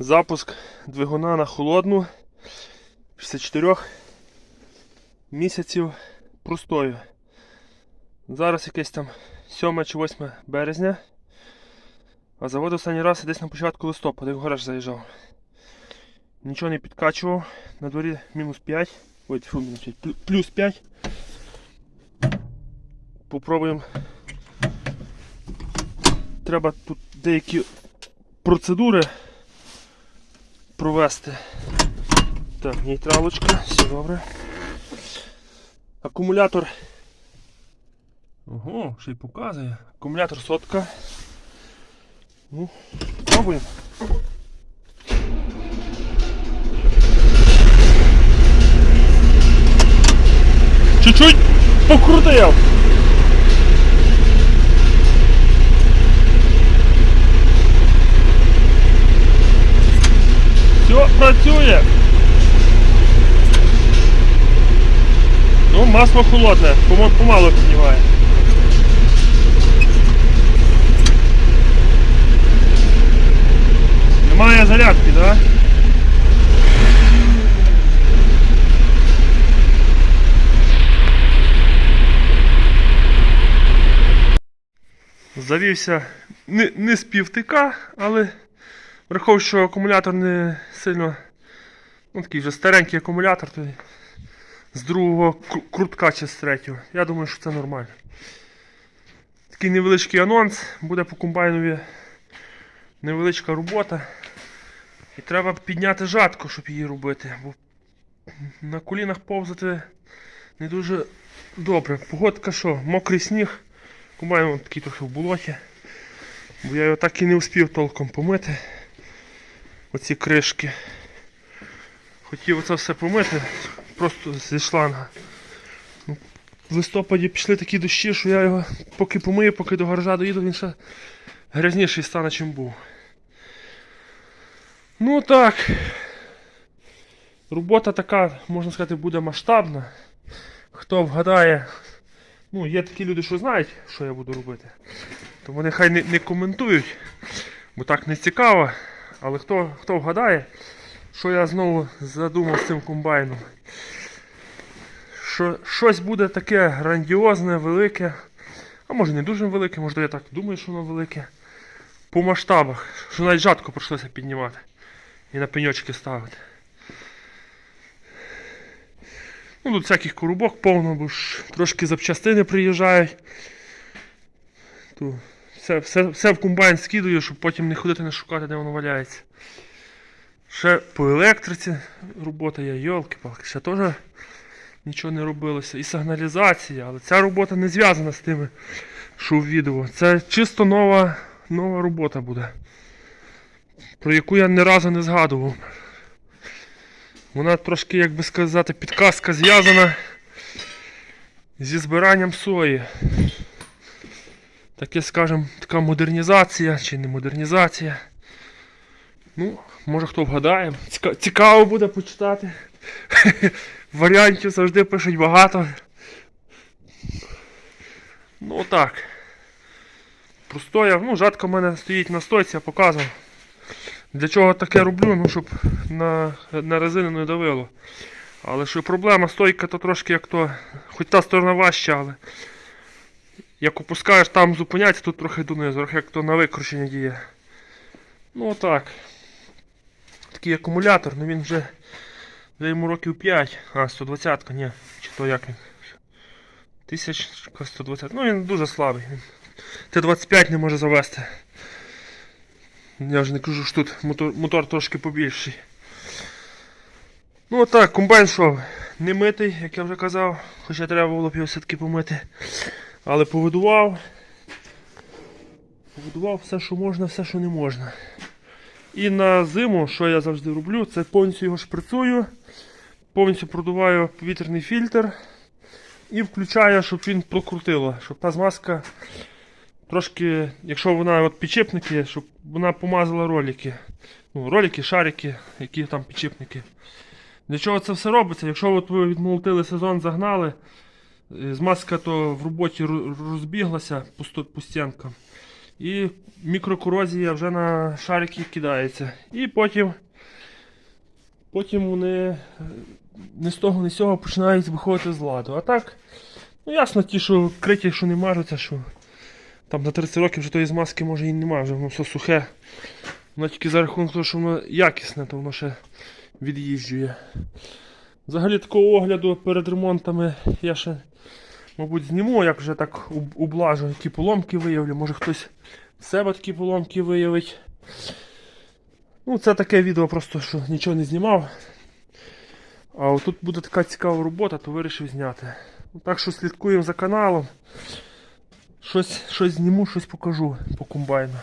Запуск двигуна на холодну 64 місяців простою. Зараз якесь там 7 чи 8 березня. А завод останній раз десь на початку листопада, як в гараж заїжджав. Нічого не підкачував. На дворі мінус 5. Ой, фу, мінус 5. Плюс 5. Попробуємо. Треба тут деякі процедури провести. Так, нейтралочка, все добре. Акумулятор. Ого, ще й показує. Акумулятор сотка. Ну, пробуємо. Чуть-чуть покрутив. Все працює. Ну, масло холодне, помало піднімає. Немає зарядки, так? Завівся не, не з півтика, але враховуючи, що акумулятор не сильно. Ну, такий вже старенький акумулятор, то з другого крутка чи з третього. Я думаю, що це нормально. Такий невеличкий анонс, буде по комбайнові невеличка робота. І треба підняти жатку, щоб її робити, бо на колінах повзати не дуже добре. Погодка що, мокрий сніг, комбайн такий трохи в болоті. Бо я його так і не встиг толком помити. Оці кришки. Хотів оце все помити, просто зі шланга. В листопаді пішли такі дощі, що я його поки помию, поки до гаража доїду, він ще грязніший стане, чим був. Ну так. Робота така, можна сказати, буде масштабна. Хто вгадає, ну, є такі люди, що знають, що я буду робити. То вони хай не, не коментують, бо так не цікаво. Але хто, хто вгадає, що я знову задумав з цим комбайном. Що щось буде таке грандіозне, велике. А може не дуже велике, може я так думаю, що воно велике. По масштабах. Що навіть жатку прийшлося піднімати. І на пеньочки ставити. Ну, тут всяких коробок повно, бо ж трошки запчастини приїжджають. Все, все, все в комбайн скидаю, щоб потім не ходити не шукати, де воно валяється. Ще по електриці робота є, йолки-палки, ще теж нічого не робилося. І сигналізація, але ця робота не зв'язана з тими, що в відео. Це чисто нова, нова робота буде, про яку я ні разу не згадував. Вона трошки, як би сказати, підказка зв'язана зі збиранням сої. Таке, скажімо, така модернізація чи не модернізація. Ну, може хто вгадає. Ціка- Цікаво буде почитати. Варіантів завжди пишуть багато. Ну так. Простоя, ну, жатка в мене стоїть на стойці, я показував. Для чого таке роблю? Ну, щоб на, на резину не давило. Але що проблема стойка, то трошки як то. Хоч та сторона важча, але. Як опускаєш там зупиняється, тут трохи донизу, як то на викручення діє. Ну отак. Такий акумулятор, ну він вже, вже йому років 5. А, 120 ні. Чи то як він? 1120. Ну він дуже слабий. Т-25 не може завести. Я вже не кажу, що тут мотор, мотор трошки побільший. Ну отак, комбайн що, не митий, як я вже казав, хоча треба було б його все-таки помити. Але повидував. Повидував все, що можна, все, що не можна. І на зиму, що я завжди роблю, це повністю його шприцую, повністю продуваю повітряний фільтр і включаю, щоб він прокрутило, щоб та змазка трошки, якщо вона от підчепники, щоб вона помазала ролики. Ну, ролики, шарики, які там підчепники. Для чого це все робиться? Якщо от ви відмолотили сезон, загнали, е, змазка то в роботі розбіглася по стінкам. І мікрокорозія вже на шарики кидається. І потім, потім вони е, не з того, не з цього починають виходити з ладу. А так, ну ясно, ті, що криті, що не мажуться, що там на 30 років вже тої змазки може і нема, вже воно все сухе. Воно тільки за рахунок того, що воно якісне, то воно ще від'їжджує. Взагалі такого огляду перед ремонтами я ще, мабуть, зніму, як вже так ублажу, які поломки виявлю. Може хтось в себе такі поломки виявить. Ну, це таке відео, просто що нічого не знімав. А тут буде така цікава робота, то вирішив зняти. Ну, Так що слідкуємо за каналом. Щось, щось зніму, щось покажу по комбайну.